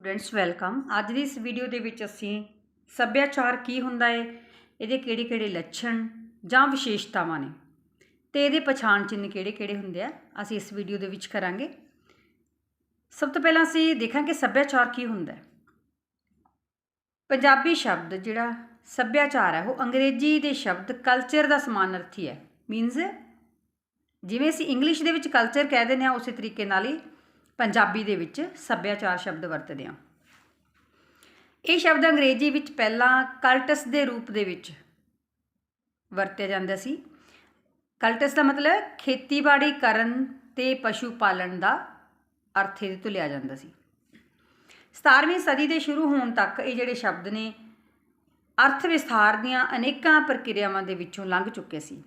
Students welcome ਅੱਜ ਦੀ ਇਸ video ਦੇ ਵਿੱਚ ਅਸੀਂ ਸੱਭਿਆਚਾਰ ਕੀ ਹੁੰਦਾ ਹੈ ਇਹਦੇ ਕਿਹੜੇ-ਕਿਹੜੇ ਲੱਛਣ ਜਾਂ ਵਿਸ਼ੇਸ਼ਤਾਵਾਂ ਨੇ ਤੇ ਇਹਦੇ ਪਛਾਣ ਚਿੰਨ੍ਹ ਕਿਹੜੇ-ਕਿਹੜੇ ਹੁੰਦੇ ਆ, ਅਸੀਂ ਇਸ ਵੀਡੀਓ ਦੇ ਵਿੱਚ ਕਰਾਂਗੇ। ਸਭ ਤੋਂ ਪਹਿਲਾਂ ਅਸੀਂ ਦੇਖਾਂਗੇ ਸੱਭਿਆਚਾਰ ਕੀ ਹੁੰਦਾ ਹੈ ਪੰਜਾਬੀ ਸ਼ਬਦ ਜਿਹੜਾ ਸੱਭਿਆਚਾਰ ਹੈ ਉਹ ਅੰਗਰੇਜ਼ੀ ਦੇ ਸ਼ਬਦ ਕਲਚਰ ਦਾ ਸਮਾਨਾਰਥੀ ਹੈ ਮੀਨਸ ਜਿਵੇਂ ਅਸੀਂ ਇੰਗਲਿਸ਼ ਦੇ ਵਿੱਚ ਕਲਚਰ ਕਹਿ ਦਿੰਦੇ ਹਾਂ, ਉਸੇ ਤਰੀਕੇ ਨਾਲ ਹੀ ਪੰਜਾਬੀ ਦੇ ਵਿੱਚ ਸੱਭਿਆਚਾਰ ਸ਼ਬਦ ਵਰਤਦੇ ਹਾਂ। ਇਹ ਸ਼ਬਦ ਅੰਗਰੇਜ਼ੀ ਵਿੱਚ ਪਹਿਲਾਂ ਕਲਟਸ ਦੇ ਰੂਪ ਦੇ ਵਿੱਚ ਵਰਤਿਆ ਜਾਂਦਾ ਸੀ। ਕਲਟਸ ਦਾ ਮਤਲਬ ਖੇਤੀਬਾੜੀ ਕਰਨ ਤੇ ਪਸ਼ੂ ਪਾਲਣ ਦਾ ਅਰਥ ਇਹਦੇ ਤੋਂ ਲਿਆ ਜਾਂਦਾ ਸੀ। 17ਵੀਂ ਸਦੀ ਦੇ ਸ਼ੁਰੂ ਹੋਣ ਤੱਕ ਇਹ ਜਿਹੜੇ ਸ਼ਬਦ ਨੇ ਅਰਥ ਵਿਸਥਾਰ ਦੀਆਂ ਅਨੇਕਾਂ ਪ੍ਰਕਿਰਿਆਵਾਂ ਦੇ ਵਿੱਚੋਂ ਲੰਘ ਚੁੱਕੇ ਸੀ।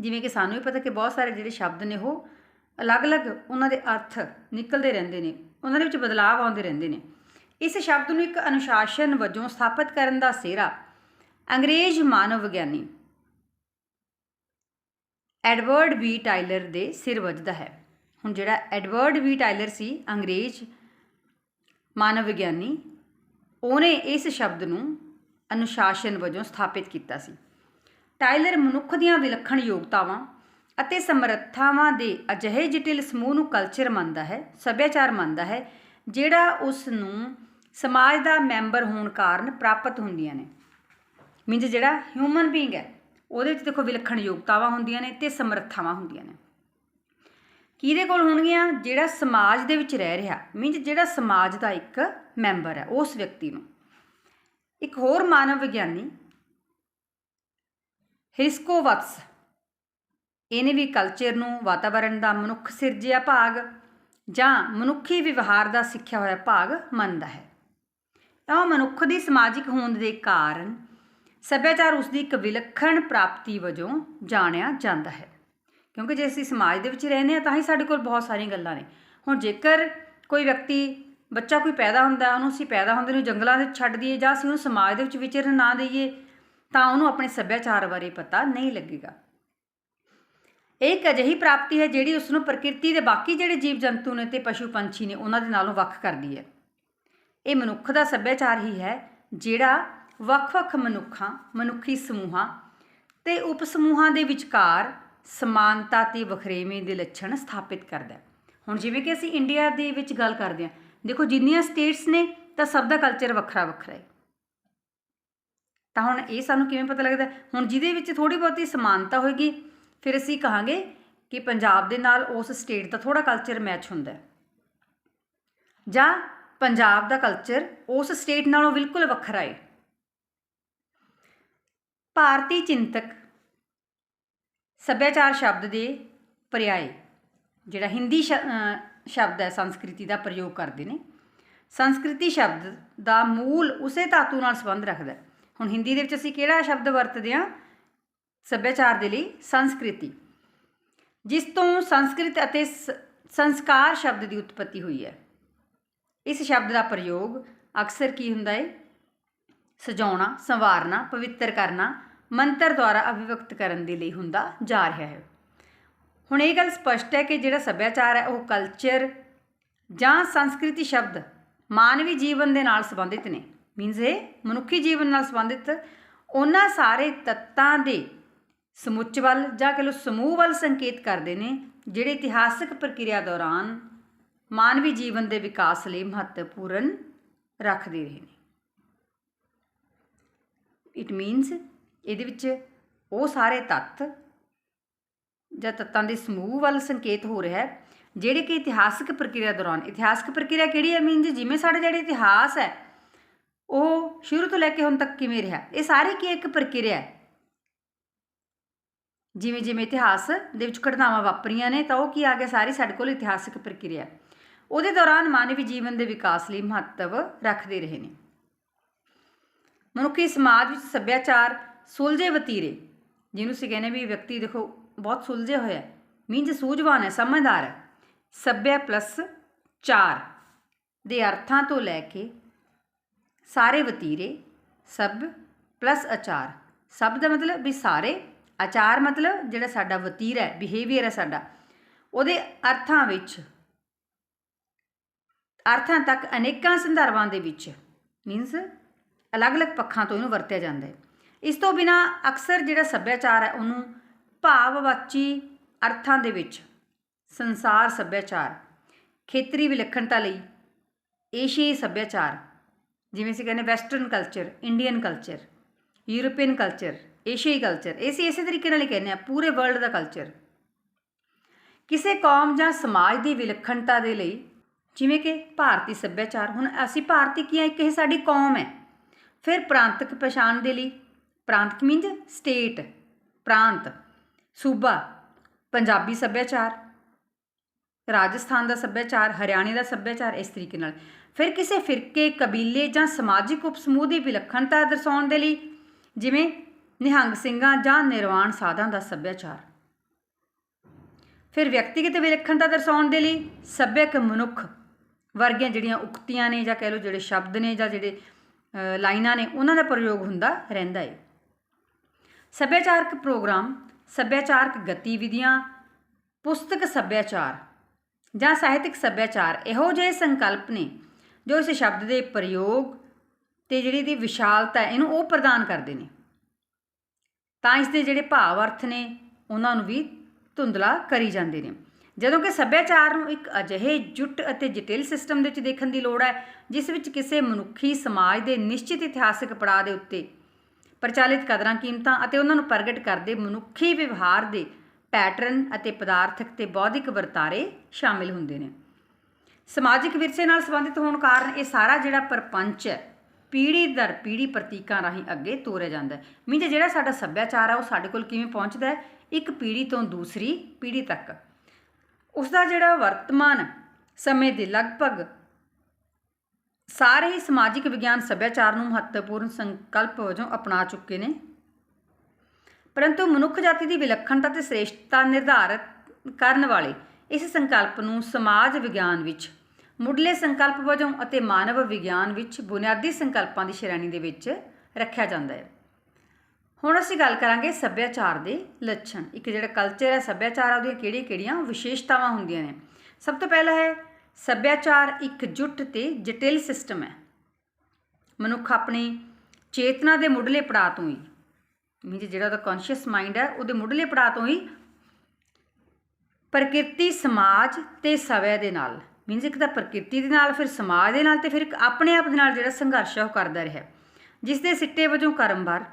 ਜਿਵੇਂ ਕਿ ਸਾਨੂੰ ਵੀ ਪਤਾ ਕਿ ਬਹੁਤ ਸਾਰੇ ਜਿਹੜੇ ਸ਼ਬਦ ਨੇ ਉਹ ਅਲੱਗ-ਅਲੱਗ ਉਹਨਾਂ ਦੇ ਅਰਥ ਨਿਕਲਦੇ ਰਹਿੰਦੇ ਨੇ, ਉਹਨਾਂ ਦੇ ਵਿੱਚ ਬਦਲਾਅ ਆਉਂਦੇ ਰਹਿੰਦੇ ਨੇ। ਇਸ ਸ਼ਬਦ ਨੂੰ ਇੱਕ ਅਨੁਸ਼ਾਸਨ ਵਜੋਂ ਸਥਾਪਿਤ ਕਰਨ ਦਾ ਸਿਹਰਾ ਅੰਗਰੇਜ਼ ਮਾਨਵ ਵਿਗਿਆਨੀ ਐਡਵਰਡ ਬੀ ਟਾਇਲਰ ਦੇ ਸਿਰ ਵੱਜਦਾ ਹੈ। ਹੁਣ ਜਿਹੜਾ ਐਡਵਰਡ ਬੀ ਟਾਇਲਰ ਸੀ, ਅੰਗਰੇਜ਼ ਮਾਨਵ ਵਿਗਿਆਨੀ, ਉਹਨੇ ਇਸ ਸ਼ਬਦ ਨੂੰ ਅਨੁਸ਼ਾਸਨ ਵਜੋਂ ਸਥਾਪਿਤ ਕੀਤਾ ਸੀ। ਟਾਇਲਰ ਮਨੁੱਖ ਦੀਆਂ ਵਿਲੱਖਣ ਯੋਗਤਾਵਾਂ ਅਤੇ ਸਮਰੱਥਾਵਾਂ ਦੇ ਅਜਿਹੇ ਜਟਿਲ ਸਮੂਹ ਨੂੰ ਕਲਚਰ ਮੰਨਦਾ ਹੈ, ਸੱਭਿਆਚਾਰ ਮੰਨਦਾ ਹੈ, ਜਿਹੜਾ ਉਸ ਨੂੰ ਸਮਾਜ ਦਾ ਮੈਂਬਰ ਹੋਣ ਕਾਰਨ ਪ੍ਰਾਪਤ ਹੁੰਦੀਆਂ ਨੇ। ਮੀਨਜ਼ ਜਿਹੜਾ ਹਿਊਮਨ ਬੀਇੰਗ ਹੈ, ਉਹਦੇ ਵਿੱਚ ਦੇਖੋ ਵਿਲੱਖਣ ਯੋਗਤਾਵਾਂ ਹੁੰਦੀਆਂ ਨੇ ਤੇ ਸਮਰੱਥਾਵਾਂ ਹੁੰਦੀਆਂ ਨੇ। ਕਿਹਦੇ ਕੋਲ ਹੋਣਗੀਆਂ? ਜਿਹੜਾ ਸਮਾਜ ਦੇ ਵਿੱਚ ਰਹਿ ਰਿਹਾ, ਮੀਨਜ਼ ਜਿਹੜਾ ਸਮਾਜ ਦਾ ਇੱਕ ਮੈਂਬਰ ਹੈ, ਉਸ ਵਿਅਕਤੀ ਨੂੰ। ਇੱਕ ਹੋਰ ਮਾਨਵ ਵਿਗਿਆਨੀ ਹਿਸਕੋਵਤਸ ਇਹਨੇ ਵੀ ਕਲਚਰ ਨੂੰ, ਵਾਤਾਵਰਣ ਦਾ ਮਨੁੱਖ ਸਿਰਜਿਆ ਭਾਗ ਜਾਂ ਮਨੁੱਖੀ ਵਿਵਹਾਰ ਦਾ ਸਿੱਖਿਆ ਹੋਇਆ ਭਾਗ ਮੰਨਦਾ ਹੈ। ਤਾਂ ਉਹ ਮਨੁੱਖ ਦੀ ਸਮਾਜਿਕ ਹੋਂਦ ਦੇ ਕਾਰਨ ਸੱਭਿਆਚਾਰ ਉਸ ਦੀ ਇੱਕ ਵਿਲੱਖਣ ਪ੍ਰਾਪਤੀ ਵਜੋਂ ਜਾਣਿਆ ਜਾਂਦਾ ਹੈ। ਕਿਉਂਕਿ ਜੇ ਅਸੀਂ ਸਮਾਜ ਦੇ ਵਿੱਚ ਰਹਿੰਦੇ ਹਾਂ ਤਾਂ ਹੀ ਸਾਡੇ ਕੋਲ ਬਹੁਤ ਸਾਰੀਆਂ ਗੱਲਾਂ ਨੇ। ਹੁਣ ਜੇਕਰ ਕੋਈ ਵਿਅਕਤੀ, ਬੱਚਾ ਕੋਈ ਪੈਦਾ ਹੁੰਦਾ, ਉਹਨੂੰ ਅਸੀਂ ਪੈਦਾ ਹੁੰਦੇ ਨੂੰ ਜੰਗਲਾਂ ਦੇ ਛੱਡ ਦਈਏ ਜਾਂ ਅਸੀਂ ਉਹਨੂੰ ਸਮਾਜ ਦੇ ਵਿੱਚ ਵਿਚਰਨ ਨਾ ਦਈਏ ਤਾਂ ਉਹਨੂੰ ਆਪਣੇ ਸੱਭਿਆਚਾਰ ਬਾਰੇ ਪਤਾ ਨਹੀਂ ਲੱਗੇਗਾ। ਇਹ ਇੱਕ ਅਜਿਹੀ ਪ੍ਰਾਪਤੀ ਹੈ ਜਿਹੜੀ ਉਸ ਨੂੰ ਪ੍ਰਕਿਰਤੀ ਦੇ ਬਾਕੀ ਜਿਹੜੇ ਜੀਵ ਜੰਤੂ ਨੇ ਤੇ ਪਸ਼ੂ ਪੰਛੀ ਨੇ ਉਹਨਾਂ ਦੇ ਨਾਲੋਂ ਵੱਖ ਕਰਦੀ ਹੈ। ਇਹ ਮਨੁੱਖ ਦਾ ਸੱਭਿਆਚਾਰ ਹੀ ਹੈ ਜਿਹੜਾ ਵੱਖ-ਵੱਖ ਮਨੁੱਖਾਂ, ਮਨੁੱਖੀ ਸਮੂਹਾਂ ਤੇ ਉਪ ਸਮੂਹਾਂ ਦੇ ਵਿਚਕਾਰ ਸਮਾਨਤਾ ਤੇ ਵਖਰੇਵੇਂ ਦੇ ਲੱਛਣ ਸਥਾਪਿਤ ਕਰਦਾ ਹੈ। ਹੁਣ ਜਿਵੇਂ ਕਿ ਅਸੀਂ ਇੰਡੀਆ ਦੇ ਵਿੱਚ ਗੱਲ ਕਰਦੇ ਹਾਂ, ਦੇਖੋ ਜਿੰਨੀਆਂ ਸਟੇਟਸ ਨੇ ਤਾਂ ਸਭ ਦਾ ਕਲਚਰ ਵੱਖਰਾ ਵੱਖਰਾ ਹੈ। ਤਾਂ ਹੁਣ ਇਹ ਸਾਨੂੰ ਕਿਵੇਂ ਪਤਾ ਲੱਗਦਾ ਹੁਣ ਜਿਹਦੇ ਵਿੱਚ ਥੋੜੀ ਬਹੁਤੀ ਸਮਾਨਤਾ ਹੋਏਗੀ ਫਿਰ ਅਸੀਂ ਕਹਾਂਗੇ ਕਿ ਪੰਜਾਬ ਦੇ ਨਾਲ ਉਸ ਸਟੇਟ ਦਾ ਥੋੜਾ ਕਲਚਰ ਮੈਚ ਹੁੰਦਾ ਹੈ। ਜਾਂ ਪੰਜਾਬ ਦਾ ਕਲਚਰ ਉਸ ਸਟੇਟ ਨਾਲੋਂ ਬਿਲਕੁਲ ਵੱਖਰਾ ਹੈ। ਭਾਰਤੀ ਚਿੰਤਕ ਸੱਭਿਆਚਾਰ ਸ਼ਬਦ ਦੇ ਪਰਿਆਏ, ਜਿਹੜਾ ਹਿੰਦੀ ਸ਼ਬਦ ਹੈ, ਸੰਸਕ੍ਰਿਤੀ ਦਾ ਪ੍ਰਯੋਗ ਕਰਦੇ ਨੇ। ਸੰਸਕ੍ਰਿਤੀ ਸ਼ਬਦ ਦਾ ਮੂਲ ਉਸੇ ਧਾਤੂ ਨਾਲ ਸੰਬੰਧ ਰੱਖਦਾ ਹੁਣ ਹਿੰਦੀ ਦੇ ਵਿੱਚ ਅਸੀਂ ਕਿਹੜਾ ਸ਼ਬਦ ਵਰਤਦੇ ਹਾਂ? ਸੱਭਿਆਚਾਰ ਦੇ ਲਈ ਸੰਸਕ੍ਰਿਤੀ, ਜਿਸ ਤੋਂ ਸੰਸਕ੍ਰਿਤ ਅਤੇ ਸੰਸਕਾਰ ਸ਼ਬਦ ਦੀ ਉਤਪਤੀ ਹੋਈ ਹੈ। ਇਸ ਸ਼ਬਦ ਦਾ ਪ੍ਰਯੋਗ ਅਕਸਰ ਕੀ ਹੁੰਦਾ ਹੈ? ਸਜਾਉਣਾ, ਸੰਵਾਰਨਾ, ਪਵਿੱਤਰ ਕਰਨਾ, ਮੰਤਰ ਦੁਆਰਾ ਅਭਿਵਕਤ ਕਰਨ ਦੇ ਲਈ ਹੁੰਦਾ ਜਾ ਰਿਹਾ ਹੈ। ਹੁਣ ਇਹ ਗੱਲ ਸਪਸ਼ਟ ਹੈ ਕਿ ਜਿਹੜਾ ਸੱਭਿਆਚਾਰ ਹੈ ਉਹ ਕਲਚਰ ਜਾਂ ਸੰਸਕ੍ਰਿਤੀ ਸ਼ਬਦ ਮਾਨਵੀ ਜੀਵਨ ਦੇ ਨਾਲ ਸੰਬੰਧਿਤ ਨੇ। ਮੀਨਸ ਇਹ ਮਨੁੱਖੀ ਜੀਵਨ ਨਾਲ ਸੰਬੰਧਿਤ ਉਹਨਾਂ ਸਾਰੇ ਤੱਤਾਂ ਦੇ ਸਮੁੱਚ ਵੱਲ ਜਾਂ ਕਿ ਲੋ ਸਮੂਹ ਵੱਲ ਸੰਕੇਤ ਕਰਦੇ ਨੇ, ਜਿਹੜੇ ਇਤਿਹਾਸਕ ਪ੍ਰਕਿਰਿਆ ਦੌਰਾਨ ਮਾਨਵੀ ਜੀਵਨ ਦੇ ਵਿਕਾਸ ਲਈ ਮਹੱਤਵਪੂਰਨ ਰੱਖਦੇ ਰਹੇ ਨੇ। ਇਟ ਮੀਨਸ ਇਹਦੇ ਵਿੱਚ ਉਹ ਸਾਰੇ ਤੱਤ ਜਾਂ ਤੱਤਾਂ ਦੇ ਸਮੂਹ ਵੱਲ ਸੰਕੇਤ ਹੋ ਰਿਹਾ ਹੈ, ਜਿਹੜੇ ਕਿ ਇਤਿਹਾਸਕ ਪ੍ਰਕਿਰਿਆ ਦੌਰਾਨ, ਇਤਿਹਾਸਕ ਪ੍ਰਕਿਰਿਆ ਕਿਹੜੀ ਹੈ? ਮੀਨਸ ਜਿਵੇਂ ਸਾਡੇ ਜਿਹੜੇ ਇਤਿਹਾਸ ਹੈ, ਉਹ ਸ਼ੁਰੂ ਤੋਂ ਲੈ ਕੇ ਹੁਣ ਤੱਕ ਕਿਵੇਂ ਰਿਹਾ? ਇਹ ਸਾਰੇ ਕੀ ਇੱਕ ਪ੍ਰਕਿਰਿਆ ਹੈ? ਜਿਵੇਂ ਜਿਵੇਂ ਇਤਿਹਾਸ ਦੇ ਵਿੱਚ ਘਟਨਾਵਾਂ ਵਾਪਰੀਆਂ ਨੇ, ਤਾਂ ਉਹ ਕੀ ਆ ਗਿਆ? ਸਾਰੀ ਸਾਡੇ ਕੋਲ ਇਤਿਹਾਸਿਕ ਪ੍ਰਕਿਰਿਆ। ਉਹਦੇ ਦੌਰਾਨ ਮਾਨਵੀ ਜੀਵਨ ਦੇ ਵਿਕਾਸ ਲਈ ਮਹੱਤਵ ਰੱਖਦੇ ਰਹੇ ਨੇ। ਮਨੁੱਖੀ ਸਮਾਜ ਵਿੱਚ ਸੱਭਿਆਚਾਰ ਸੁਲਝੇ ਵਤੀਰੇ, ਜਿਹਨੂੰ ਅਸੀਂ ਕਹਿੰਦੇ ਵੀ ਵਿਅਕਤੀ ਦੇਖੋ, ਬਹੁਤ ਸੁਲਝੇ ਹੋਇਆ ਹੈ ਮੀਨਸ ਸੂਝਵਾਨ ਹੈ, ਸਮਝਦਾਰ ਹੈ। ਸੱਭਿਆ ਪਲੱਸ 4 ਦੇ ਅਰਥਾਂ ਤੋਂ ਲੈ ਕੇ ਸਾਰੇ ਵਤੀਰੇ ਸਭ ਪਲੱਸ ਅਚਾਰ। ਸਭ ਦਾ ਮਤਲਬ ਵੀ ਸਾਰੇ ਆਚਾਰ ਮਤਲਬ ਜਿਹੜਾ ਸਾਡਾ ਵਤੀਰਾ ਹੈ ਬਿਹੇਵੀਅਰ ਹੈ ਸਾਡਾ, ਉਹਦੇ ਅਰਥਾਂ ਵਿੱਚ, ਅਰਥਾਂ ਤੱਕ ਅਨੇਕਾਂ ਸੰਦਰਭਾਂ ਦੇ ਵਿੱਚ ਮੀਨਸ ਅਲੱਗ-ਅਲੱਗ ਪੱਖਾਂ ਤੋਂ ਇਹਨੂੰ ਵਰਤਿਆ ਜਾਂਦਾ ਹੈ। ਇਸ ਤੋਂ ਬਿਨਾ ਅਕਸਰ ਜਿਹੜਾ ਸੱਭਿਆਚਾਰ ਹੈ, ਉਹਨੂੰ ਭਾਵਵਾਚੀ ਅਰਥਾਂ ਦੇ ਵਿੱਚ, ਸੰਸਾਰ ਸੱਭਿਆਚਾਰ, ਖੇਤਰੀ ਵਿਲੱਖਣਤਾ ਲਈ ਏਸ਼ੀਆਈ ਸੱਭਿਆਚਾਰ, ਜਿਵੇਂ ਅਸੀਂ ਕਹਿੰਦੇ western culture Indian culture European culture ਏਸ਼ੀਆਈ ਕਲਚਰ ਇਹ ਅਸੀਂ ਇਸੇ ਤਰੀਕੇ ਨਾਲ ਹੀ ਕਹਿੰਦੇ ਆ ਪੂਰੇ ਵਰਲਡ ਦਾ ਕਲਚਰ ਕਿਸੇ ਕੌਮ ਜਾਂ ਸਮਾਜ ਦੀ ਵਿਲੱਖਣਤਾ ਦੇ ਲਈ, ਜਿਵੇਂ ਕਿ ਭਾਰਤੀ ਸੱਭਿਆਚਾਰ, ਹੁਣ ਅਸੀਂ ਭਾਰਤੀ ਕੀ ਆ ਇੱਕ ਇਹ ਸਾਡੀ ਕੌਮ ਹੈ। ਫਿਰ ਪ੍ਰਾਂਤਕ ਪਛਾਣ ਦੇ ਲਈ, ਪ੍ਰਾਂਤਕ ਮੀਨਜ਼ ਸਟੇਟ ਪ੍ਰਾਂਤ, ਸੂਬਾ, ਪੰਜਾਬੀ ਸੱਭਿਆਚਾਰ, ਰਾਜਸਥਾਨ ਦਾ ਸੱਭਿਆਚਾਰ, ਹਰਿਆਣੇ ਦਾ ਸੱਭਿਆਚਾਰ, ਇਸ ਤਰੀਕੇ ਨਾਲ। ਫਿਰ ਕਿਸੇ ਫਿਰਕੇ, ਕਬੀਲੇ ਜਾਂ ਸਮਾਜਿਕ ਉਪ ਸਮੂਹ ਦੀ ਵਿਲੱਖਣਤਾ ਦਰਸਾਉਣ ਦੇ ਲਈ, ਜਿਵੇਂ ਨਿਹੰਗ ਸਿੰਘਾਂ ਜਾਂ ਨਿਰਵਾਣ ਸਾਧਾਂ ਦਾ ਸੱਭਿਆਚਾਰ। ਫਿਰ ਵਿਅਕਤੀਗਤ ਵਿਲੱਖਣਤਾ ਦਰਸਾਉਣ ਦੇ ਲਈ ਸੱਭਿਅਕ ਮਨੁੱਖ ਵਰਗੀਆਂ ਜਿਹੜੀਆਂ ਉਕਤੀਆਂ ਨੇ ਜਾਂ ਕਹਿ ਲਓ ਜਿਹੜੇ ਸ਼ਬਦ ਨੇ ਜਾਂ ਜਿਹੜੇ ਲਾਈਨਾਂ ਨੇ ਉਹਨਾਂ ਦਾ ਪ੍ਰਯੋਗ ਹੁੰਦਾ ਰਹਿੰਦਾ ਹੈ ਸੱਭਿਆਚਾਰਕ ਪ੍ਰੋਗਰਾਮ ਸੱਭਿਆਚਾਰਕ ਗਤੀਵਿਧੀਆਂ ਪੁਸਤਕ ਸੱਭਿਆਚਾਰ ਜਾਂ ਸਾਹਿਤਿਕ ਸੱਭਿਆਚਾਰ ਇਹੋ ਜਿਹੇ ਸੰਕਲਪ ਨੇ ਜੋ ਇਸ ਸ਼ਬਦ ਦੇ ਪ੍ਰਯੋਗ ਤੇ ਜਿਹੜੀ ਦੀ ਵਿਸ਼ਾਲਤਾ ਹੈ, ਇਹਨੂੰ ਉਹ ਪ੍ਰਦਾਨ ਕਰਦੇ ਨੇ। ਤਾਂ ਇਸ ਦੇ ਜਿਹੜੇ ਭਾਵ ਅਰਥ ਨੇ, ਉਹਨਾਂ ਨੂੰ ਵੀ ਧੁੰਦਲਾ ਕਰੀ ਜਾਂਦੇ ਨੇ। ਜਦੋਂ ਕਿ ਸੱਭਿਆਚਾਰ ਨੂੰ ਇੱਕ ਅਜਿਹੇ ਜੁੱਟ ਅਤੇ ਜਟਿਲ ਸਿਸਟਮ ਦੇ ਵਿੱਚ ਦੇਖਣ ਦੀ ਲੋੜ ਹੈ, ਜਿਸ ਵਿੱਚ ਕਿਸੇ ਮਨੁੱਖੀ ਸਮਾਜ ਦੇ ਨਿਸ਼ਚਿਤ ਇਤਿਹਾਸਕ ਪੜਾਅ ਦੇ ਉੱਤੇ ਪ੍ਰਚਲਿਤ ਕਦਰਾਂ ਕੀਮਤਾਂ ਅਤੇ ਉਹਨਾਂ ਨੂੰ ਪ੍ਰਗਟ ਕਰਦੇ ਮਨੁੱਖੀ ਵਿਵਹਾਰ ਦੇ ਪੈਟਰਨ ਅਤੇ ਪਦਾਰਥਕ ਤੇ ਬੌਧਿਕ ਵਰਤਾਰੇ ਸ਼ਾਮਿਲ ਹੁੰਦੇ ਨੇ। ਸਮਾਜਿਕ ਵਿਰਸੇ ਨਾਲ ਸੰਬੰਧਿਤ ਹੋਣ ਕਾਰਨ ਇਹ ਸਾਰਾ ਜਿਹੜਾ ਪਰਪੰਚ ਹੈ ਪੀੜ੍ਹੀ ਦਰ ਪੀੜ੍ਹੀ ਪ੍ਰਤੀਕਾਂ ਰਾਹੀਂ ਅੱਗੇ ਤੋਰਿਆ ਜਾਂਦਾ ਹੈ। ਮੀਨਸ ਜਿਹੜਾ ਸਾਡਾ ਸੱਭਿਆਚਾਰ ਆ, ਉਹ ਸਾਡੇ ਕੋਲ ਕਿਵੇਂ ਪਹੁੰਚਦਾ ਹੈ? ਇੱਕ ਪੀੜ੍ਹੀ ਤੋਂ ਦੂਸਰੀ ਪੀੜ੍ਹੀ ਤੱਕ। ਉਸ ਦਾ ਜਿਹੜਾ ਵਰਤਮਾਨ ਸਮੇਂ ਦੇ ਲਗਭਗ ਸਾਰੇ ਹੀ ਸਮਾਜਿਕ ਵਿਗਿਆਨ ਸੱਭਿਆਚਾਰ ਨੂੰ ਮਹੱਤਵਪੂਰਨ ਸੰਕਲਪ ਵਜੋਂ ਅਪਣਾ ਚੁੱਕੇ ਨੇ। ਪਰੰਤੂ ਮਨੁੱਖ ਜਾਤੀ ਦੀ ਵਿਲੱਖਣਤਾ ਤੇ ਸ੍ਰੇਸ਼ਟਤਾ ਨਿਰਧਾਰਤ ਕਰਨ ਵਾਲੇ ਇਸ ਸੰਕਲਪ ਨੂੰ ਸਮਾਜ ਵਿਗਿਆਨ ਵਿੱਚ ਮੁੱਢਲੇ ਸੰਕਲਪ ਵਜੋਂ ਅਤੇ ਮਾਨਵ ਵਿਗਿਆਨ ਵਿੱਚ ਬੁਨਿਆਦੀ ਸੰਕਲਪਾਂ ਦੀ ਸ਼੍ਰੇਣੀ ਦੇ ਵਿੱਚ ਰੱਖਿਆ ਜਾਂਦਾ ਹੈ। ਹੁਣ ਅਸੀਂ ਗੱਲ ਕਰਾਂਗੇ ਸੱਭਿਆਚਾਰ ਦੇ ਲੱਛਣ। ਇੱਕ ਜਿਹੜਾ ਕਲਚਰ ਹੈ, ਸੱਭਿਆਚਾਰ ਆ, ਉਹਦੀਆਂ ਕਿਹੜੀਆਂ-ਕਿਹੜੀਆਂ ਵਿਸ਼ੇਸ਼ਤਾਵਾਂ ਹੁੰਦੀਆਂ ਨੇ? ਸਭ ਤੋਂ ਪਹਿਲਾ ਹੈ, ਸੱਭਿਆਚਾਰ ਇੱਕ ਜੁੱਟ ਤੇ ਜਟਿਲ ਸਿਸਟਮ ਹੈ। ਮਨੁੱਖ ਆਪਣੀ ਚੇਤਨਾ ਦੇ ਮੁੱਢਲੇ ਪੜਾਅ ਤੋਂ ਹੀ ਮੀਨਸ ਜਿਹੜਾ ਉਹਦਾ ਕੌਨਸ਼ੀਅਸ ਮਾਈਂਡ ਹੈ, ਉਹਦੇ ਮੁੱਢਲੇ ਪੜਾਅ ਤੋਂ ਹੀ ਪ੍ਰਕਿਰਤੀ ਸਮਾਜ ਤੇ ਸਵੈ ਦੇ ਨਾਲ ਮੀਨਸ ਇੱਕ ਤਾਂ ਪ੍ਰਕਿਰਤੀ ਦੇ ਨਾਲ, ਫਿਰ ਸਮਾਜ ਦੇ ਨਾਲ ਤੇ ਫਿਰ ਇੱਕ ਆਪਣੇ ਆਪ ਦੇ ਨਾਲ ਜਿਹੜਾ ਸੰਘਰਸ਼ ਹੈ ਉਹ ਕਰਦਾ ਰਿਹਾ। ਜਿਸ ਦੇ ਸਿੱਟੇ ਵਜੋਂ ਕਰਮਵਾਰ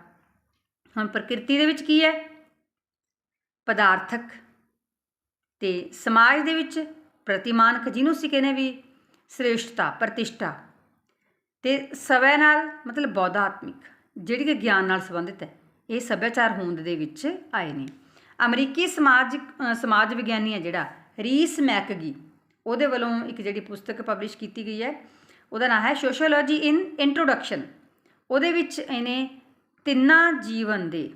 ਹੁਣ ਪ੍ਰਕਿਰਤੀ ਦੇ ਵਿੱਚ ਕੀ ਹੈ? ਪਦਾਰਥਕ ਤੇ ਸਮਾਜ ਦੇ ਵਿੱਚ ਪ੍ਰਤੀਮਾਨਕ, ਜਿਹਨੂੰ ਅਸੀਂ ਕਹਿੰਦੇ ਵੀ ਸ੍ਰੇਸ਼ਟਤਾ, ਪ੍ਰਤਿਸ਼ਠਾ ਤੇ ਸਵੈ ਨਾਲ, ਮਤਲਬ ਬੌਧਾਤਮਿਕ, ਜਿਹੜੀ ਕਿ ਗਿਆਨ ਨਾਲ ਸੰਬੰਧਿਤ ਹੈ। ਇਹ ਸੱਭਿਆਚਾਰ ਹੋਂਦ ਦੇ ਵਿੱਚ ਆਏ ਨੇ। ਅਮਰੀਕੀ ਸਮਾਜਿਕ ਸਮਾਜ ਵਿਗਿਆਨੀ ਹੈ ਜਿਹੜਾ, ਰੀਸ ਮੈਕਗੀ। ਉਹਦੇ ਵੱਲੋਂ ਇੱਕ ਜਿਹੜੀ ਪੁਸਤਕ ਪਬਲਿਸ਼ ਕੀਤੀ ਗਈ ਹੈ, ਉਹਦਾ ਨਾਮ ਹੈ ਸੋਸ਼ੀਓਲੋਜੀ ਇਨ ਇੰਟਰੋਡਕਸ਼ਨ ਉਹਦੇ ਵਿੱਚ ਇਹਨੇ ਤਿੰਨਾਂ ਜੀਵਨ ਦੇ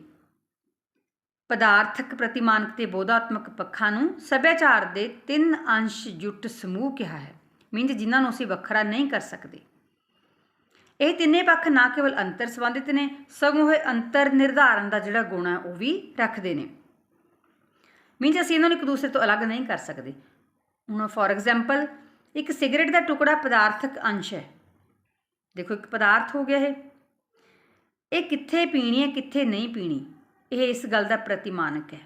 ਪਦਾਰਥਕ ਪ੍ਰਤੀਮਾਨਕ ਤੇ ਬੋਧਾਤਮਕ ਪੱਖਾਂ ਨੂੰ ਸੱਭਿਆਚਾਰ ਦੇ ਤਿੰਨ ਅੰਸ਼ ਜੁੱਟ ਸਮੂਹ ਕਿਹਾ ਹੈ। ਮੀਨਸ ਜਿਨ੍ਹਾਂ ਨੂੰ ਅਸੀਂ ਵੱਖਰਾ ਨਹੀਂ ਕਰ ਸਕਦੇ। ਇਹ ਤਿੰਨੇ ਪੱਖ ਨਾ ਕੇਵਲ ਅੰਤਰ ਸੰਬੰਧਿਤ ਨੇ, ਸਗੋਂ ਇਹ ਅੰਤਰ ਨਿਰਧਾਰਨ ਦਾ ਜਿਹੜਾ ਗੁਣ ਹੈ, ਉਹ ਵੀ ਰੱਖਦੇ ਨੇ। ਮੀਨਸ ਅਸੀਂ ਇਹਨਾਂ ਨੂੰ ਇੱਕ ਦੂਸਰੇ ਤੋਂ ਅਲੱਗ ਨਹੀਂ ਕਰ ਸਕਦੇ। ਹੁਣ ਫੋਰ ਐਗਜ਼ਾਮਪਲ ਇੱਕ ਸਿਗਰਟ ਦਾ ਟੁਕੜਾ ਪਦਾਰਥਕ ਅੰਸ਼ ਹੈ। ਦੇਖੋ ਇੱਕ ਪਦਾਰਥ ਹੋ ਗਿਆ ਇਹ। ਇਹ ਕਿੱਥੇ ਪੀਣੀ ਹੈ, ਕਿੱਥੇ ਨਹੀਂ ਪੀਣੀ, ਇਹ ਇਸ ਗੱਲ ਦਾ ਪ੍ਰਤੀਮਾਨਕ ਹੈ।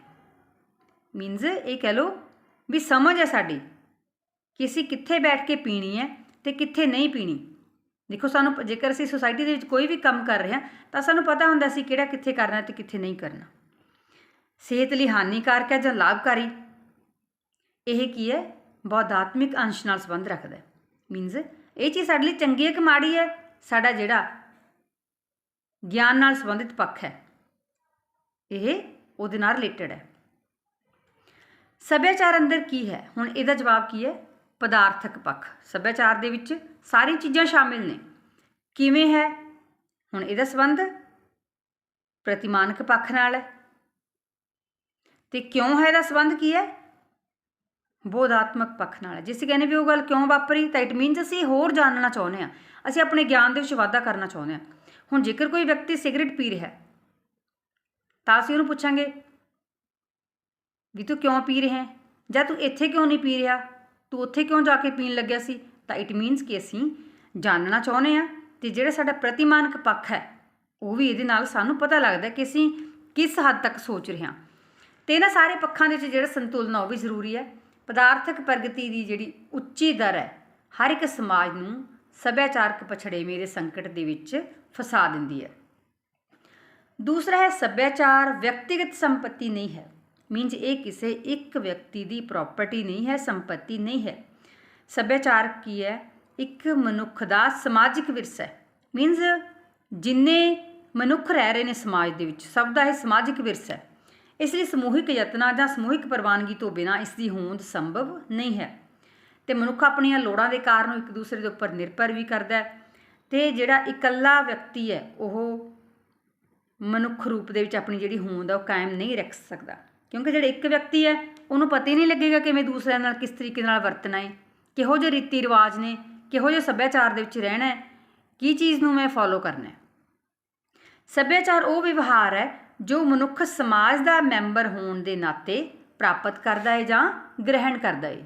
ਮੀਨਜ਼ ਇਹ ਕਹਿ ਲਓ ਵੀ ਸਮਝ ਹੈ ਸਾਡੀ ਕਿ ਅਸੀਂ ਕਿੱਥੇ ਬੈਠ ਕੇ ਪੀਣੀ ਹੈ ਤੇ ਕਿੱਥੇ ਨਹੀਂ ਪੀਣੀ। ਦੇਖੋ ਸਾਨੂੰ ਜੇਕਰ ਅਸੀਂ ਸੋਸਾਇਟੀ ਦੇ ਵਿੱਚ ਕੋਈ ਵੀ ਕੰਮ ਕਰ ਰਹੇ ਹਾਂ, ਤਾਂ ਸਾਨੂੰ ਪਤਾ ਹੁੰਦਾ ਸੀ ਕਿਹੜਾ ਕਿੱਥੇ ਕਰਨਾ ਤੇ ਕਿੱਥੇ ਨਹੀਂ ਕਰਨਾ। ਸਿਹਤ ਲਈ ਹਾਨੀਕਾਰਕ ਹੈ ਜਾਂ ਲਾਭਕਾਰੀ? ਇਹ ਕੀ ਹੈ? ਬੌਧਾਤਮਿਕ ਅੰਸ਼ ਨਾਲ ਸੰਬੰਧ ਰੱਖਦਾ ਹੈ। ਮੀਨਸ ਇਹ ਚੀਜ਼ ਸਾਡੇ ਲਈ ਚੰਗੀ ਹੈ ਕਿ ਮਾੜੀ ਹੈ? ਸਾਡਾ ਜਿਹੜਾ ਗਿਆਨ ਨਾਲ ਸੰਬੰਧਿਤ ਪੱਖ ਹੈ, ਇਹ ਉਹਦੇ ਨਾਲ ਰਿਲੇਟਡ ਹੈ। ਸੱਭਿਆਚਾਰ ਅੰਦਰ ਕੀ ਹੈ? ਹੁਣ ਇਹਦਾ ਜਵਾਬ ਕੀ ਹੈ? ਪਦਾਰਥਕ ਪੱਖ। ਸੱਭਿਆਚਾਰ ਦੇ ਵਿੱਚ ਸਾਰੀ ਚੀਜ਼ਾਂ ਸ਼ਾਮਿਲ ਨੇ। ਕਿਵੇਂ ਹੈ? ਹੁਣ ਇਹਦਾ ਸੰਬੰਧ ਪ੍ਰਤੀਮਾਨਕ ਪੱਖ ਨਾਲ ਹੈ। ਤੇ ਕਿਉਂ ਹੈ ਇਹਦਾ ਸੰਬੰਧ ਕੀ ਹੈ? ਬੋਧਾਤਮਕ ਪੱਖ ਨਾਲ। ਹੈ ਜਿਸ ਕਹਿੰਦੇ ਵੀ ਉਹ ਗੱਲ ਕਿਉਂ ਵਾਪਰੀ, ਤਾਂ ਇਟ ਮੀਨਸ ਅਸੀਂ ਹੋਰ ਜਾਣਨਾ ਚਾਹੁੰਦੇ ਹਾਂ। ਅਸੀਂ ਆਪਣੇ ਗਿਆਨ ਦੇ ਵਿੱਚ ਵਾਧਾ ਕਰਨਾ ਚਾਹੁੰਦੇ ਹਾਂ। ਹੁਣ ਜੇਕਰ ਕੋਈ ਵਿਅਕਤੀ ਸਿਗਰਟ ਪੀ ਰਿਹਾ ਹੈ, ਤਾਂ ਅਸੀਂ ਉਹਨੂੰ ਪੁੱਛਾਂਗੇ, ਵੀ ਤੂੰ ਕਿਉਂ ਪੀ ਰਿਹਾ ਹੈ? ਜਾਂ ਤੂੰ ਇੱਥੇ ਕਿਉਂ ਨਹੀਂ ਪੀ ਰਿਹਾ? ਤੂੰ ਉੱਥੇ ਕਿਉਂ ਜਾ ਕੇ ਪੀਣ ਲੱਗਿਆ ਸੀ? ਤਾਂ ਇਟ ਮੀਨਸ ਕਿ ਅਸੀਂ ਜਾਣਨਾ ਚਾਹੁੰਦੇ ਆ ਤੇ ਜਿਹੜਾ ਸਾਡਾ ਪ੍ਰਤੀਮਾਨਕ ਪੱਖ ਹੈ, ਉਹ ਵੀ ਇਹਦੇ ਨਾਲ ਸਾਨੂੰ ਪਤਾ ਲੱਗਦਾ ਕਿ ਅਸੀਂ ਕਿਸ ਹੱਦ ਤੱਕ ਸੋਚ ਰਹੇ ਹਾਂ। ਤੇ ਇਹਨਾਂ ਸਾਰੇ ਪੱਖਾਂ ਦੇ ਵਿੱਚ ਜਿਹੜਾ ਸੰਤੁਲਨ ਆ, ਉਹ ਵੀ ਜ਼ਰੂਰੀ ਹੈ। ਪਦਾਰਥਕ ਪ੍ਰਗਤੀ ਦੀ ਜਿਹੜੀ ਉੱਚੀ ਦਰ ਹੈ, ਹਰ ਇੱਕ ਸਮਾਜ ਨੂੰ ਸੱਭਿਆਚਾਰਕ ਪਛੜੇਵੇਂ ਦੇ ਸੰਕਟ ਦੇ ਵਿੱਚ ਫਸਾ ਦਿੰਦੀ ਹੈ। ਦੂਸਰਾ ਹੈ, ਸੱਭਿਆਚਾਰ ਵਿਅਕਤੀਗਤ ਸੰਪਤੀ ਨਹੀਂ ਹੈ। ਮੀਨਸ ਇਹ ਕਿਸੇ ਇੱਕ ਵਿਅਕਤੀ ਦੀ ਪ੍ਰਾਪਰਟੀ ਨਹੀਂ ਹੈ, ਸੰਪਤੀ ਨਹੀਂ ਹੈ। ਸੱਭਿਆਚਾਰ ਕੀ ਹੈ? ਇੱਕ ਮਨੁੱਖ ਦਾ ਸਮਾਜਿਕ ਵਿਰਸਾ ਹੈ। ਮੀਨਸ ਜਿੰਨੇ ਮਨੁੱਖ ਰਹਿ ਰਹੇ ਨੇ ਸਮਾਜ ਦੇ ਵਿੱਚ, ਸਭ ਦਾ ਇਹ ਸਮਾਜਿਕ ਵਿਰਸਾ ਹੈ। ਇਸ ਲਈ ਸਮੂਹਿਕ ਯਤਨਾਂ ਜਾਂ ਸਮੂਹਿਕ ਪ੍ਰਵਾਨਗੀ ਤੋਂ ਬਿਨਾਂ ਇਸ ਦੀ ਹੋਂਦ ਸੰਭਵ ਨਹੀਂ ਹੈ। ਤੇ ਮਨੁੱਖ ਆਪਣੀਆਂ ਲੋੜਾਂ ਦੇ ਕਾਰਨ ਇੱਕ ਦੂਸਰੇ ਦੇ ਉੱਪਰ ਨਿਰਭਰ ਵੀ ਕਰਦਾ ਹੈ ਤੇ ਜਿਹੜਾ ਇਕੱਲਾ ਵਿਅਕਤੀ ਹੈ, ਉਹ ਮਨੁੱਖ ਰੂਪ ਦੇ ਵਿੱਚ ਆਪਣੀ ਜਿਹੜੀ ਹੋਂਦ ਆ, ਉਹ ਕਾਇਮ ਨਹੀਂ ਰੱਖ ਸਕਦਾ। ਕਿਉਂਕਿ ਜਿਹੜਾ ਇੱਕ ਵਿਅਕਤੀ ਹੈ, ਉਹਨੂੰ ਪਤਾ ਹੀ ਨਹੀਂ ਲੱਗੇਗਾ ਕਿਵੇਂ ਦੂਸਰਿਆਂ ਨਾਲ ਕਿਸ ਤਰੀਕੇ ਨਾਲ ਵਰਤਣਾ ਹੈ, ਕਿਹੋ ਜਿਹੇ ਰੀਤੀ ਰਿਵਾਜ ਨੇ, ਕਿਹੋ ਜਿਹੇ ਸੱਭਿਆਚਾਰ ਦੇ ਵਿੱਚ ਰਹਿਣਾ ਹੈ, ਕੀ ਚੀਜ਼ ਨੂੰ ਮੈਂ ਫੋਲੋ ਕਰਨਾ ਹੈ। ਸੱਭਿਆਚਾਰ ਉਹ ਵਿਵਹਾਰ ਹੈ ਜੋ ਮਨੁੱਖ ਸਮਾਜ ਦਾ ਮੈਂਬਰ ਹੋਣ ਦੇ ਨਾਤੇ ਪ੍ਰਾਪਤ ਕਰਦਾ ਹੈ ਜਾਂ ਗ੍ਰਹਿਣ ਕਰਦਾ ਹੈ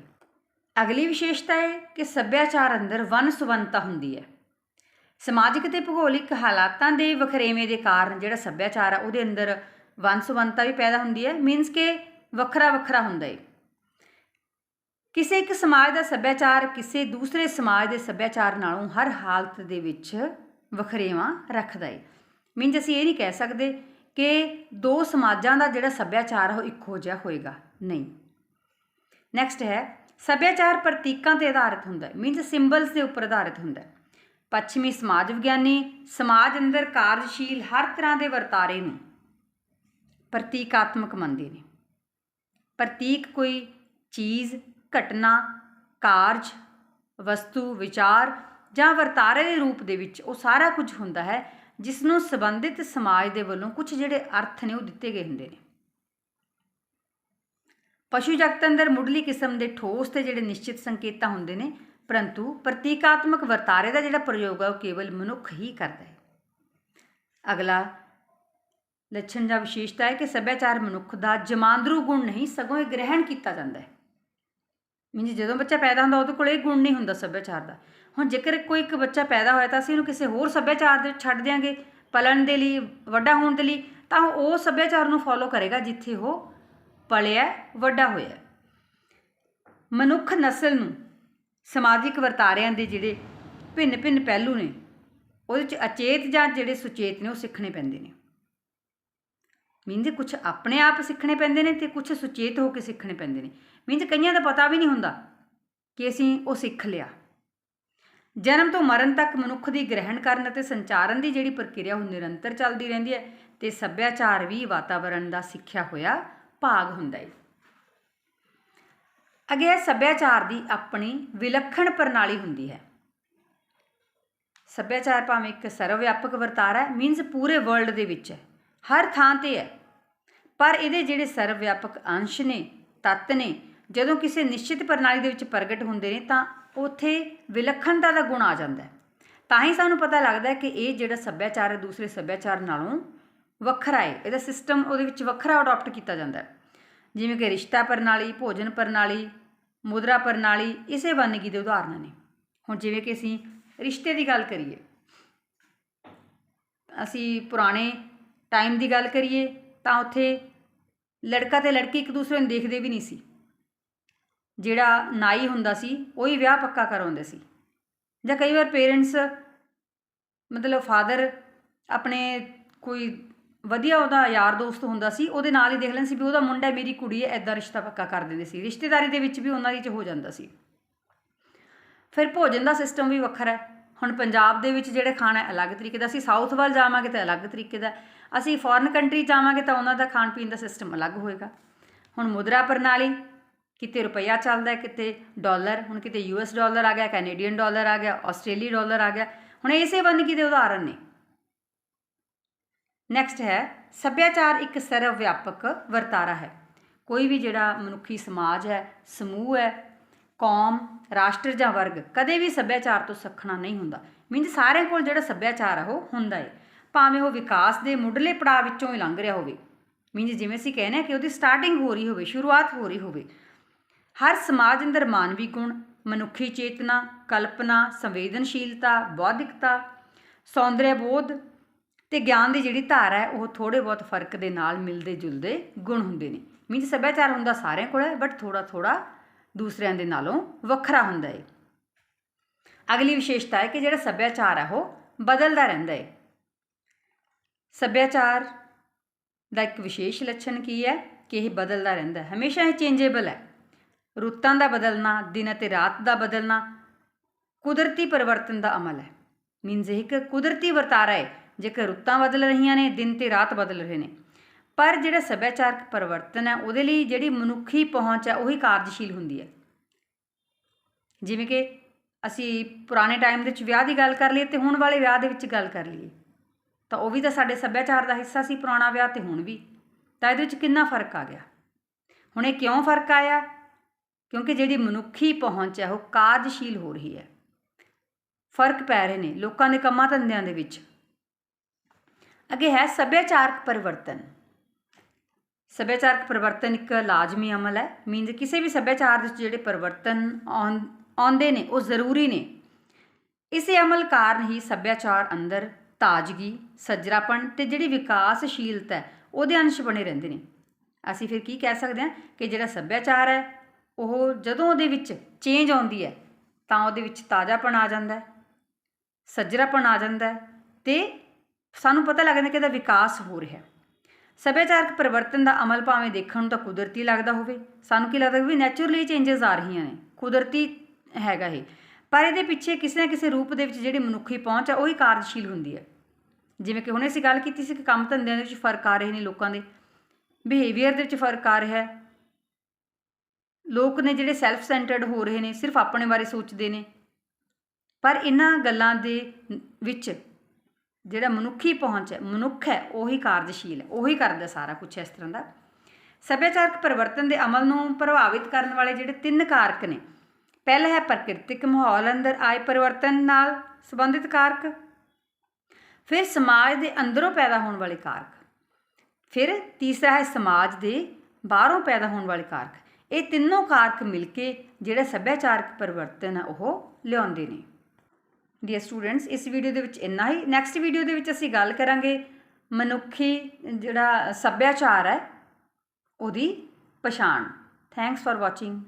ਅਗਲੀ ਵਿਸ਼ੇਸ਼ਤਾ ਹੈ ਕਿ ਸੱਭਿਆਚਾਰ ਅੰਦਰ ਵੰਨ ਸੁਵੰਨਤਾ ਹੁੰਦੀ ਹੈ। ਸਮਾਜਿਕ ਤੇ ਭੂਗੋਲਿਕ ਹਾਲਾਤਾਂ ਦੇ ਵਖਰੇਵੇਂ ਦੇ ਕਾਰਨ ਜਿਹੜਾ ਸੱਭਿਆਚਾਰ ਆ, ਉਹਦੇ ਅੰਦਰ ਵੰਨ ਸੁਵੰਨਤਾ ਵੀ ਪੈਦਾ ਹੁੰਦੀ ਹੈ ਮੀਨਸ ਕਿ ਵੱਖਰਾ ਵੱਖਰਾ ਹੁੰਦਾ ਹੈ ਕਿਸੇ ਇੱਕ ਸਮਾਜ ਦਾ ਸੱਭਿਆਚਾਰ ਕਿਸੇ ਦੂਸਰੇ ਸਮਾਜ ਦੇ ਸੱਭਿਆਚਾਰ ਨਾਲੋਂ ਹਰ ਹਾਲਤ ਦੇ ਵਿੱਚ ਵਖਰੇਵਾਂ ਰੱਖਦਾ ਹੈ ਮੀਨਸ ਅਸੀਂ ਇਹ ਨਹੀਂ ਕਹਿ ਸਕਦੇ ਕਿ ਦੋ ਸਮਾਜਾਂ ਦਾ ਜਿਹੜਾ ਸੱਭਿਆਚਾਰ ਆ, ਉਹ ਇੱਕੋ ਜਿਹਾ ਹੋਏਗਾ। ਨਹੀਂ। ਨੈਕਸਟ ਹੈ, ਸੱਭਿਆਚਾਰ ਪ੍ਰਤੀਕਾਂ ਤੇ ਆਧਾਰਿਤ ਹੁੰਦਾ ਹੈ। ਮੀਨਸ ਸਿੰਬਲਸ ਦੇ ਉੱਪਰ ਆਧਾਰਿਤ ਹੁੰਦਾ ਹੈ। ਪੱਛਮੀ ਸਮਾਜ ਵਿਗਿਆਨੀ, ਸਮਾਜ ਅੰਦਰ ਕਾਰਜਸ਼ੀਲ ਹਰ ਤਰ੍ਹਾਂ ਦੇ ਵਰਤਾਰੇ ਨੂੰ। ਪ੍ਰਤੀਕਾਤਮਕ ਮੰਨਦੇ ਨੇ। ਪ੍ਰਤੀਕ ਕੋਈ ਚੀਜ਼, ਘਟਨਾ, ਕਾਰਜ, ਵਸਤੂ, ਵਿਚਾਰ ਜਾਂ ਵਰਤਾਰੇ ਦੇ ਰੂਪ ਦੇ ਵਿੱਚ ਉਹ ਸਾਰਾ ਕੁਝ ਹੁੰਦਾ ਹੈ। ਜਿਸ ਨੂੰ ਸੰਬੰਧਿਤ ਸਮਾਜ ਦੇ ਵੱਲੋਂ ਕੁਝ ਜਿਹੜੇ ਅਰਥ ਨੇ ਉਹ ਦਿੱਤੇ ਗਏ ਹੁੰਦੇ ਨੇ। ਪਸ਼ੂ ਜਗਤ ਅੰਦਰ ਮੁੱਢਲੀ ਕਿਸਮ ਦੇ ਠੋਸ ਤੇ ਜਿਹੜੇ ਨਿਸ਼ਚਿਤ ਸੰਕੇਤਾਂ ਹੁੰਦੇ ਨੇ, ਪਰੰਤੂ ਪ੍ਰਤੀਕਾਤਮਕ ਵਰਤਾਰੇ ਦਾ ਜਿਹੜਾ ਪ੍ਰਯੋਗ ਹੈ ਉਹ ਕੇਵਲ ਮਨੁੱਖ ਹੀ ਕਰਦਾ ਹੈ। ਅਗਲਾ ਲੱਛਣ ਜਾਂ ਵਿਸ਼ੇਸ਼ਤਾ ਹੈ ਕਿ ਸੱਭਿਆਚਾਰ ਮਨੁੱਖ ਦਾ ਜਮਾਂਦਰੂ ਗੁਣ ਨਹੀਂ, ਸਗੋਂ ਇਹ ਗ੍ਰਹਿਣ ਕੀਤਾ ਜਾਂਦਾ ਹੈ। ਮੀਨਸ ਜਦੋਂ ਬੱਚਾ ਪੈਦਾ ਹੁੰਦਾ, ਉਹਦੇ ਕੋਲ ਇਹ ਗੁਣ ਨਹੀਂ ਹੁੰਦਾ ਸੱਭਿਆਚਾਰ ਦਾ। ਹੁਣ ਜੇਕਰ ਕੋਈ ਇੱਕ ਬੱਚਾ ਪੈਦਾ ਹੋਇਆ ਤਾਂ ਅਸੀਂ ਉਹਨੂੰ ਕਿਸੇ ਹੋਰ ਸੱਭਿਆਚਾਰ ਦੇ ਛੱਡ ਦਿਆਂਗੇ, ਪਲਣ ਦੇ ਲਈ, ਵੱਡਾ ਹੋਣ ਦੇ ਲਈ, ਤਾਂ ਉਹ ਸੱਭਿਆਚਾਰ ਨੂੰ ਫੋਲੋ ਕਰੇਗਾ ਜਿੱਥੇ ਉਹ ਪਲਿਆ ਵੱਡਾ ਹੋਇਆ ਮਨੁੱਖ ਨਸਲ ਨੂੰ ਸਮਾਜਿਕ ਵਰਤਾਰਿਆਂ ਦੇ ਜਿਹੜੇ ਭਿੰਨ ਭਿੰਨ ਪਹਿਲੂ ਨੇ, ਉਹਦੇ ਚ ਅਚੇਤ ਜਾਂ ਜਿਹੜੇ ਸੁਚੇਤ ਨੇ ਉਹ ਸਿੱਖਣੇ ਪੈਂਦੇ ਨੇ। ਮੀਨਜ਼ ਕੁਝ ਆਪਣੇ ਆਪ ਸਿੱਖਣੇ ਪੈਂਦੇ ਨੇ ਤੇ ਕੁਝ ਸੁਚੇਤ ਹੋ ਕੇ ਸਿੱਖਣੇ ਪੈਂਦੇ ਨੇ। ਮੀਨਜ਼ ਕਈਆਂ ਦਾ ਪਤਾ ਵੀ ਨਹੀਂ ਹੁੰਦਾ ਕਿ ਅਸੀਂ ਉਹ ਸਿੱਖ ਲਿਆ। ਜਨਮ ਤੋਂ ਮਰਨ ਤੱਕ ਮਨੁੱਖ ਦੀ ਗ੍ਰਹਿਣ ਕਰਨ ਅਤੇ ਸੰਚਾਰਨ ਦੀ ਜਿਹੜੀ ਪ੍ਰਕਿਰਿਆ ਉਹ ਨਿਰੰਤਰ ਚੱਲਦੀ ਰਹਿੰਦੀ ਹੈ ਤੇ ਸੱਭਿਆਚਾਰ ਵੀ ਵਾਤਾਵਰਣ ਦਾ ਸਿੱਖਿਆ ਹੋਇਆ ਭਾਗ ਹੁੰਦਾ ਹੈ। ਅੱਗੇ ਹੈ ਸੱਭਿਆਚਾਰ ਦੀ ਆਪਣੀ ਵਿਲੱਖਣ ਪ੍ਰਣਾਲੀ ਹੁੰਦੀ ਹੈ। ਸੱਭਿਆਚਾਰ ਭਾਵੇਂ ਇੱਕ ਸਰਵ ਵਿਆਪਕ ਵਰਤਾਰਾ ਹੈ ਮੀਨਸ ਪੂਰੇ ਵਰਲਡ ਦੇ ਵਿੱਚ ਹੈ, ਹਰ ਥਾਂ ਤੇ ਹੈ। ਪਰ ਇਹਦੇ ਜਿਹੜੇ ਸਰਵ ਵਿਆਪਕ ਅੰਸ਼ ਨੇ, ਤੱਤ ਨੇ, ਜਦੋਂ ਕਿਸੇ ਨਿਸ਼ਚਿਤ ਪ੍ਰਣਾਲੀ ਦੇ ਵਿੱਚ ਪ੍ਰਗਟ ਹੁੰਦੇ ਨੇ ਤਾਂ ਉੱਥੇ ਵਿਲੱਖਣਤਾ ਦਾ ਗੁਣ ਆ ਜਾਂਦਾ ਹੈ। ਤਾਂ ਹੀ ਸਾਨੂੰ ਪਤਾ ਲੱਗਦਾ ਕਿ ਇਹ ਜਿਹੜਾ ਸੱਭਿਆਚਾਰ ਹੈ, ਦੂਸਰੇ ਸੱਭਿਆਚਾਰ ਨਾਲੋਂ ਵੱਖਰਾ ਹੈ। ਇਹਦਾ ਸਿਸਟਮ ਉਹਦੇ ਵਿੱਚ ਵੱਖਰਾ ਅਡਾਪਟ ਕੀਤਾ ਜਾਂਦਾ ਹੈ। ਜਿਵੇਂ ਕਿ ਰਿਸ਼ਤਾ ਪ੍ਰਣਾਲੀ, ਭੋਜਨ ਪ੍ਰਣਾਲੀ, ਮੁਦਰਾ ਪ੍ਰਣਾਲੀ, ਇਸੇ ਵੰਨਗੀ ਦੇ ਉਦਾਹਰਨ ਨੇ। ਹੁਣ ਜਿਵੇਂ ਕਿ ਅਸੀਂ ਰਿਸ਼ਤੇ ਦੀ ਗੱਲ ਕਰੀਏ, ਅਸੀਂ ਪੁਰਾਣੇ ਟਾਈਮ ਦੀ ਗੱਲ ਕਰੀਏ, ਤਾਂ ਉੱਥੇ ਲੜਕਾ ਤੇ ਲੜਕੀ ਇੱਕ ਦੂਸਰੇ ਨੂੰ ਦੇਖਦੇ ਵੀ ਨਹੀਂ ਸੀ। ਜਿਹੜਾ ਨਾਈ ਹੁੰਦਾ ਸੀ, ਉਹ ਹੀ ਵਿਆਹ ਪੱਕਾ ਕਰਾਉਂਦੇ ਸੀ। ਜਾਂ ਕਈ ਵਾਰ ਪੇਰੈਂਟਸ ਮਤਲਬ ਫਾਦਰ ਆਪਣੇ ਕੋਈ ਵਧੀਆ ਉਹਦਾ ਯਾਰ ਦੋਸਤ ਹੁੰਦਾ ਸੀ, ਉਹਦੇ ਨਾਲ ਹੀ ਦੇਖ ਲੈਣ ਸੀ ਵੀ ਉਹਦਾ ਮੁੰਡਾ ਮੇਰੀ ਕੁੜੀ ਹੈ ਐਦਾਂ ਰਿਸ਼ਤਾ ਪੱਕਾ ਕਰ ਦਿੰਦੇ ਸੀ। ਰਿਸ਼ਤੇਦਾਰੀ ਦੇ ਵਿੱਚ ਵੀ ਉਹਨਾਂ ਦੀ ਚ ਹੋ ਜਾਂਦਾ ਸੀ। ਫਿਰ ਭੋਜਨ ਦਾ ਸਿਸਟਮ ਵੀ ਵੱਖਰਾ ਹੈ। ਹੁਣ ਪੰਜਾਬ ਦੇ ਵਿੱਚ ਜਿਹੜੇ ਖਾਣਾ ਅਲੱਗ ਤਰੀਕੇ ਦਾ, ਅਸੀਂ ਸਾਊਥ ਵੱਲ ਜਾਵਾਂਗੇ ਤਾਂ ਅਲੱਗ ਤਰੀਕੇ ਦਾ ਅਸੀਂ ਫੋਰਨ ਕੰਟਰੀ ਜਾਵਾਂਗੇ ਤਾਂ ਉਹਨਾਂ ਦਾ ਖਾਣ ਪੀਣ ਦਾ ਸਿਸਟਮ ਅਲੱਗ ਹੋਏਗਾ। ਹੁਣ ਮੁਦਰਾ ਪ੍ਰਣਾਲੀ ਕਿਤੇ ਰੁਪਈਆ ਚੱਲਦਾ ਕਿਤੇ ਡਾਲਰ, ਹੁਣ ਕਿਤੇ ਯੂਐਸ ਡਾਲਰ ਆ ਗਿਆ, ਕੈਨੇਡੀਅਨ ਡਾਲਰ ਆ ਗਿਆ ਆਸਟ੍ਰੇਲੀ ਡਾਲਰ ਆ ਗਿਆ, ਹੁਣ ਇਸੇ ਵੰਨਗੀ ਦੇ ਉਦਾਹਰਨ ਨੇ। ਨੈਕਸਟ ਹੈ, ਸੱਭਿਆਚਾਰ ਇੱਕ ਸਰਵ ਵਿਆਪਕ ਵਰਤਾਰਾ ਹੈ। ਕੋਈ ਵੀ ਜਿਹੜਾ ਮਨੁੱਖੀ ਸਮਾਜ ਹੈ, ਸਮੂਹ ਹੈ, ਕੌਮ, ਰਾਸ਼ਟਰ ਜਾਂ ਵਰਗ, ਕਦੇ ਵੀ ਸੱਭਿਆਚਾਰ ਤੋਂ ਸੱਖਣਾ ਨਹੀਂ ਹੁੰਦਾ। ਮੀਨਸ ਸਾਰਿਆਂ ਕੋਲ ਜਿਹੜਾ ਸੱਭਿਆਚਾਰ ਆ, ਉਹ ਹੁੰਦਾ ਹੈ ਭਾਵੇਂ ਉਹ ਵਿਕਾਸ ਦੇ ਮੁੱਢਲੇ ਪੜਾਅ ਵਿੱਚੋਂ ਹੀ ਲੰਘ ਰਿਹਾ ਹੋਵੇ। ਮੀਨਸ ਜਿਵੇਂ ਅਸੀਂ ਕਹਿੰਦੇ ਆ ਕਿ ਉਹਦੀ ਸਟਾਰਟਿੰਗ ਹੋ ਰਹੀ ਹੋਵੇ, ਸ਼ੁਰੂਆਤ ਹੋ ਰਹੀ ਹੋਵੇ। ਹਰ ਸਮਾਜ ਅੰਦਰ ਮਾਨਵੀ ਗੁਣ, ਮਨੁੱਖੀ ਚੇਤਨਾ, ਕਲਪਨਾ, ਸੰਵੇਦਨਸ਼ੀਲਤਾ, ਬੌਧਿਕਤਾ ਸੌਂਦਰਯ ਬੋਧ ਤੇ ਗਿਆਨ ਦੀ ਜਿਹੜੀ ਧਾਰਾ ਹੈ, ਉਹ ਥੋੜੇ ਬਹੁਤ ਫ਼ਰਕ ਦੇ ਨਾਲ ਮਿਲਦੇ ਜੁਲਦੇ ਗੁਣ ਹੁੰਦੇ ਨੇ। ਮੀਨਸ ਸੱਭਿਆਚਾਰ ਹੁੰਦਾ ਸਾਰਿਆਂ ਕੋਲ ਹੈ ਬਟ ਥੋੜਾ ਥੋੜਾ ਦੂਸਰਿਆਂ ਦੇ ਨਾਲੋਂ ਵੱਖਰਾ ਹੁੰਦਾ ਹੈ। ਅਗਲੀ ਵਿਸ਼ੇਸ਼ਤਾ ਹੈ ਕਿ ਜਿਹੜਾ ਸੱਭਿਆਚਾਰ ਹੈ, ਉਹ ਬਦਲਦਾ ਰਹਿੰਦਾ ਹੈ। ਸੱਭਿਆਚਾਰ ਦਾ ਇੱਕ ਵਿਸ਼ੇਸ਼ ਲੱਛਣ ਕੀ ਹੈ, ਕਿ ਇਹ ਬਦਲਦਾ ਰਹਿੰਦਾ ਹੈ। ਹਮੇਸ਼ਾ ਇਹ ਚੇਂਜੇਬਲ ਹੈ। ਰੁੱਤਾਂ ਦਾ ਬਦਲਣਾ, ਦਿਨ ਅਤੇ ਰਾਤ ਦਾ ਬਦਲਣਾ, ਕੁਦਰਤੀ ਪਰਿਵਰਤਨ ਦਾ ਅਮਲ ਹੈ। ਮੀਨਸ ਇਹ ਇੱਕ ਕੁਦਰਤੀ ਵਰਤਾਰਾ ਹੈ, ਜੇਕਰ ਰੁੱਤਾਂ ਬਦਲ ਰਹੀਆਂ ਨੇ, ਦਿਨ ਤੇ ਰਾਤ ਬਦਲ ਰਹੇ ਨੇ। ਪਰ ਜਿਹੜਾ ਸੱਭਿਆਚਾਰਕ ਪਰਿਵਰਤਨ ਹੈ, ਉਹਦੇ ਲਈ ਜਿਹੜੀ ਮਨੁੱਖੀ ਪਹੁੰਚ ਹੈ, ਉਹੀ ਕਾਰਜਸ਼ੀਲ ਹੁੰਦੀ ਹੈ। ਜਿਵੇਂ ਕਿ ਅਸੀਂ ਪੁਰਾਣੇ ਟਾਈਮ ਦੇ ਵਿੱਚ ਵਿਆਹ ਦੀ ਗੱਲ ਕਰ ਲਈਏ ਤੇ ਹੁਣ ਵਾਲੇ ਵਿਆਹ ਦੇ ਵਿੱਚ ਗੱਲ ਕਰ ਲਈਏ, ਤਾਂ ਉਹ ਵੀ ਤਾਂ ਸਾਡੇ ਸੱਭਿਆਚਾਰ ਦਾ ਹਿੱਸਾ ਸੀ ਪੁਰਾਣਾ ਵਿਆਹ ਤੇ ਹੁਣ ਵੀ। ਤਾਂ ਇਹਦੇ ਵਿੱਚ ਕਿੰਨਾ ਫ਼ਰਕ ਆ ਗਿਆ? ਹੁਣ ਇਹ ਕਿਉਂ ਫ਼ਰਕ ਆਇਆ? ਕਿਉਂਕਿ ਜਿਹੜੀ ਮਨੁੱਖੀ ਪਹੁੰਚ ਹੈ, ਉਹ ਕਾਰਜਸ਼ੀਲ ਹੋ ਰਹੀ ਹੈ। ਫ਼ਰਕ ਪੈ ਰਹੇ ਨੇ ਲੋਕਾਂ ਦੇ ਕੰਮਾਂ ਧੰਦਿਆਂ ਦੇ ਵਿੱਚ। ਅੱਗੇ ਹੈ ਸੱਭਿਆਚਾਰਕ ਪਰਿਵਰਤਨ। ਸੱਭਿਆਚਾਰਕ ਪਰਿਵਰਤਨ ਇੱਕ ਲਾਜ਼ਮੀ ਅਮਲ ਹੈ। ਮੀਨਸ ਕਿਸੇ ਵੀ ਸੱਭਿਆਚਾਰ ਵਿੱਚ ਜਿਹੜੇ ਪਰਿਵਰਤਨ ਆਉਣ- ਆਉਂਦੇ ਨੇ, ਉਹ ਜ਼ਰੂਰੀ ਨੇ। ਇਸੇ ਅਮਲ ਕਾਰਨ ਹੀ ਸੱਭਿਆਚਾਰ ਅੰਦਰ ਤਾਜ਼ਗੀ, ਸੱਜਰਾਪਣ ਤੇ ਜਿਹੜੀ ਵਿਕਾਸਸ਼ੀਲਤਾ ਹੈ, ਉਹਦੇ ਅੰਸ਼ ਬਣੇ ਰਹਿੰਦੇ ਨੇ। ਅਸੀਂ ਫਿਰ ਕੀ ਕਹਿ ਸਕਦੇ ਹਾਂ ਕਿ ਜਿਹੜਾ ਸੱਭਿਆਚਾਰ ਹੈ ਉਹ ਜਦੋਂ ਉਹਦੇ ਵਿੱਚ ਚੇਂਜ ਆਉਂਦੀ ਹੈ, ਤਾਂ ਉਹਦੇ ਵਿੱਚ ਤਾਜ਼ਾਪਣ ਆ ਜਾਂਦਾ ਹੈ, ਸੱਜਰਾਪਣ ਆ ਜਾਂਦਾ ਹੈ ਤੇ ਸਾਨੂੰ ਪਤਾ ਲੱਗਦਾ ਕਿ ਇਹਦਾ ਵਿਕਾਸ ਹੋ ਰਿਹਾ ਹੈ। ਸੱਭਿਆਚਾਰਕ ਪਰਿਵਰਤਨ ਦਾ ਅਮਲ ਭਾਵੇਂ ਦੇਖਣ ਨੂੰ ਤਾਂ ਕੁਦਰਤੀ ਲੱਗਦਾ ਹੋਵੇ, ਸਾਨੂੰ ਕੀ ਲੱਗਦਾ ਵੀ ਨੇਚਰਲੀ ਚੇਂਜਸ ਆ ਰਹੀਆਂ ਨੇ, ਕੁਦਰਤੀ ਹੈਗਾ ਇਹ, ਪਰ ਇਹਦੇ ਪਿੱਛੇ ਕਿਸੇ ਨਾ ਕਿਸੇ ਰੂਪ ਦੇ ਵਿੱਚ ਜਿਹੜੀ ਮਨੁੱਖੀ ਪਹੁੰਚ ਹੈ ਹੀ ਕਾਰਜਸ਼ੀਲ ਹੁੰਦੀ ਹੈ। ਜਿਵੇਂ ਕਿ ਹੁਣੇ ਅਸੀਂ ਗੱਲ ਕੀਤੀ ਸੀ ਕਿ ਕੰਮ ਧੰਦਿਆਂ ਦੇ ਵਿੱਚ ਫ਼ਰਕ ਆ ਰਹੇ ਨੇ ਲੋਕਾਂ ਦੇ ਬਿਹੇਵੀਅਰ ਦੇ ਵਿੱਚ ਫ਼ਰਕ ਆ ਰਿਹਾ ਹੈ ਲੋਕ ਨੇ ਜਿਹੜੇ ਸੈਲਫ ਸੈਂਟਰਡ ਹੋ ਰਹੇ ਨੇ, ਸਿਰਫ ਆਪਣੇ ਬਾਰੇ ਸੋਚਦੇ ਨੇ। ਪਰ ਇਹਨਾਂ ਗੱਲਾਂ ਦੇ ਵਿੱਚ ਜਿਹੜਾ ਮਨੁੱਖੀ ਪਹੁੰਚ ਹੈ, ਮਨੁੱਖ ਹੈ, ਉਹੀ ਕਾਰਜਸ਼ੀਲ ਹੈ, ਉਹੀ ਕਰਦਾ ਸਾਰਾ ਕੁਝ ਇਸ ਤਰ੍ਹਾਂ ਦਾ। ਸੱਭਿਆਚਾਰਕ ਪਰਿਵਰਤਨ ਦੇ ਅਮਲ ਨੂੰ ਪ੍ਰਭਾਵਿਤ ਕਰਨ ਵਾਲੇ ਜਿਹੜੇ ਤਿੰਨ ਕਾਰਕ ਨੇ, ਪਹਿਲਾ ਹੈ ਪ੍ਰਕਿਰਤਿਕ ਮਾਹੌਲ ਅੰਦਰ ਆਏ ਪਰਿਵਰਤਨ ਨਾਲ ਸੰਬੰਧਿਤ ਕਾਰਕ, ਫਿਰ ਸਮਾਜ ਦੇ ਅੰਦਰੋਂ ਪੈਦਾ ਹੋਣ ਵਾਲੇ ਕਾਰਕ, ਫਿਰ ਤੀਸਰਾ ਹੈ ਸਮਾਜ ਦੇ ਬਾਹਰੋਂ ਪੈਦਾ ਹੋਣ ਵਾਲੇ ਕਾਰਕ। ਇਹ ਤਿੰਨੋਂ ਕਾਰਕ ਮਿਲ ਕੇ ਜਿਹੜਾ ਸੱਭਿਆਚਾਰਕ ਪਰਿਵਰਤਨ ਹੈ ਉਹ ਲਿਆਉਂਦੇ ਨੇ। ਡੀਅਰ ਸਟੂਡੈਂਟਸ ਇਸ ਵੀਡੀਓ ਦੇ ਵਿੱਚ ਇੰਨਾ ਹੀ। ਨੈਕਸਟ ਵੀਡੀਓ ਦੇ ਵਿੱਚ ਅਸੀਂ ਗੱਲ ਕਰਾਂਗੇ ਮਨੁੱਖੀ ਜਿਹੜਾ ਸੱਭਿਆਚਾਰ ਹੈ, ਉਹਦੀ ਪਛਾਣ। Thanks for watching